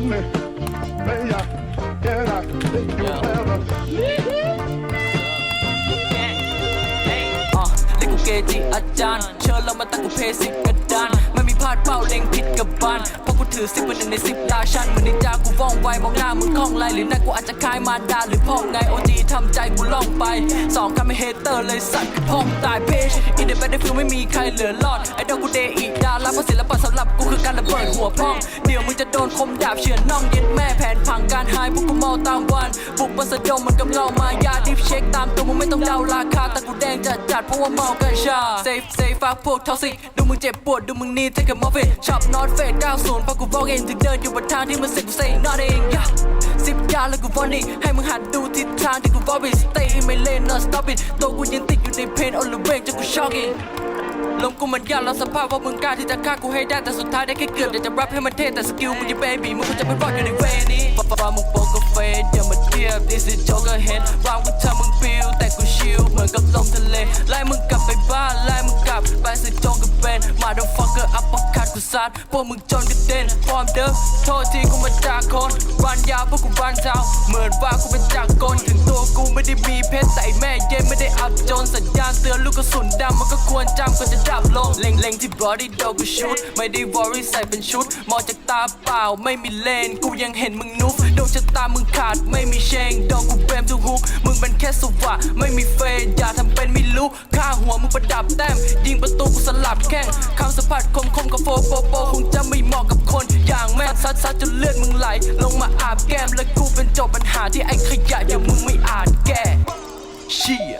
money. May I, can I take you Yeah. ever? อะเรียกกูเกจิอาจารย์ เชิญเรามาตั้งกูเพสิบกระดาน ไม่มีพลาดเป้าเล็งผิดกับบ้านเพราะกูถือสิบเป็นหนึ่งในสิบราชันเหมือนนินจากูว่องไวมองหน้ามึงคล่องไรหรือหน้ากูอาจจะคล้ายมารดาหรือพ่อไงโอจีทำใจกูล่องไปสองคำไม่เฮเตอร์เลยสัตว์พ่องตายเพชอินเด e แบทฟิลไม่มีใครเหลือรอด ไอดอลกูเดอีดาราเพราะศิลปะสำหรับกูคือการระเบิดหัวพ่อง เดี๋ยวมึงจะโดนคมดาบเฉือนน่องเย็ดแม่แผนพังการหายพวกกูเมาตามวันบุกบนสะดมมันกำเงามายาดิฟเช็คตามตัวมึงไม่ต้องเดาราคาแต่กูแดงจัดจัดเพราะว่าเมากัญชาเซฟเซฟฝากพวกท็อกซิกดูมึงเจ็บปวดดูมึงนี่เทคมอฟฟิตชอบนอตเฟด90เพราะกูบอกเองถึงเดินอยู่บนทางที่มันเซ็กกูเซย์นอตเองยาสิบยาแล้วกูวอนี่ให้มึงหัดดูทิศทางที่กูวอบิส stay in my lane not stop it ตัวกูยังติดอยู่น ช็อกอินลมกูมันยากแล้วสภาพว่ามึงกล้าที่จะฆ่ากูให้ได้แต่สุดท้ายได้แค่เกือบอยากจะรับให้มันเท่แต่สกิลมึงยังเบบี้มึงควรจะไม่รอดอยู่ในเวนี้ฟ้าฟ้ามึงโปกาเฟสอย่ามาเทียบ this is joker head วางกูทำมึงปิวแต่กูชิลเหมือนกับลมทะเลไล่มึงกลับไปบ้านไล่มึงกลับไปสิโจกับเป็นมาด f ฟักเกอร์อัปคัดกูซัดพวกมึงจนกระเด็นฟอร์มเดิมโทษทีกูมาจากคนรันยาวพวกกูรันเท้าเหมือนว่ากูเป็นจากกลถึงตัว เพชรแต่ไอแม่เย็นไม่ได้อับจนสัญญาณเตือนลูกกระสุนดำมันก็ควรจำก่อนจะดับลงเล็งเล็งที่บอดี้โดกูชุดไม่ได้วอรี่ใส่เป็นชุดมองจากตาเปล่าไม่มีเลน กูยังเห็นมึงนุกดวงชะตามึงขาดไม่มีเชงดอกกูเบรมทุกฮุกมึงเป็นแค่สวะไม่มีเฟยอย่าทำเป็นไม่รู้ค่าหัวมึงประดับแต้มยิงประตูกูสลับแข้งคำสัมผัสคมคมกับโฟโปโปคงจะไม่เหมาะกับคน อย่างแม่ซัดซัดจนเลือดมึงไหล ลงมาอาบแก้มและกูเป็นจบปัญหาที่ไอ้ขยะอย่างมึงไม่อาจแก้ เชี่ย